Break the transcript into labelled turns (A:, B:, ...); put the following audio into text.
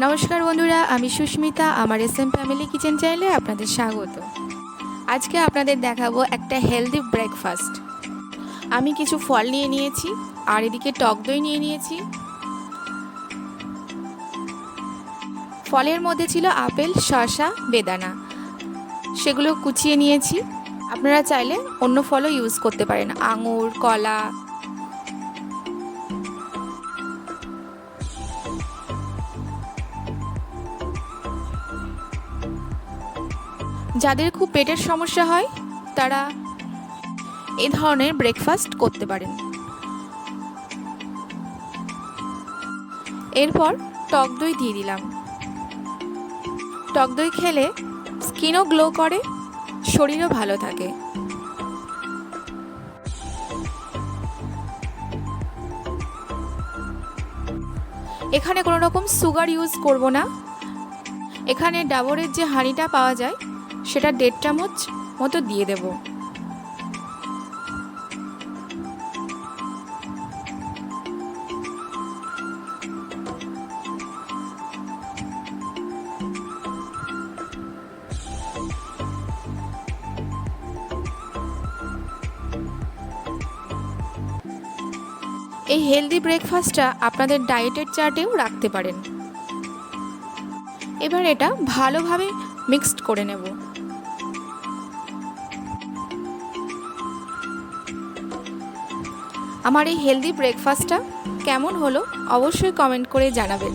A: নমস্কার বন্ধুরা, আমি সুস্মিতা, আমার এস এম ফ্যামিলি কিচেন চ্যানেলে আপনাদের স্বাগত। আজকে আপনাদের দেখাবো একটা হেলদি ব্রেকফাস্ট আমি কিছু ফল নিয়ে নিয়েছি, আর এদিকে টক দই নিয়ে নিয়েছি। ফলের মধ্যে ছিল আপেল, শসা, বেদানা। সেগুলো কুচিয়ে নিয়েছি। আপনারা চাইলে অন্য ফলও ইউজ করতে পারেন। আঙুর, কলা যাদের খুব পেটের সমস্যা হয়, তারা এ ধরনের ব্রেকফাস্ট করতে পারেন। এরপর টক দই দিয়ে দিলাম। টক দই খেলে স্কিনও গ্লো করে, শরীরও ভালো থাকে। এখানে কোনো রকম সুগার ইউজ করব না। এখানে ডাবরের যে হাঁড়িটা পাওয়া যায় সেটা দেড় চামচ মতো দিয়ে দেব। এই হেলদি ব্রেকফাস্টটা আপনাদের ডায়েটের চার্টেও রাখতে পারেন। এবার এটা ভালোভাবে মিক্সড করে নেব। আমার এই হেলদি ব্রেকফাস্টটা কেমন হলো অবশ্যই কমেন্ট করে জানাবেন।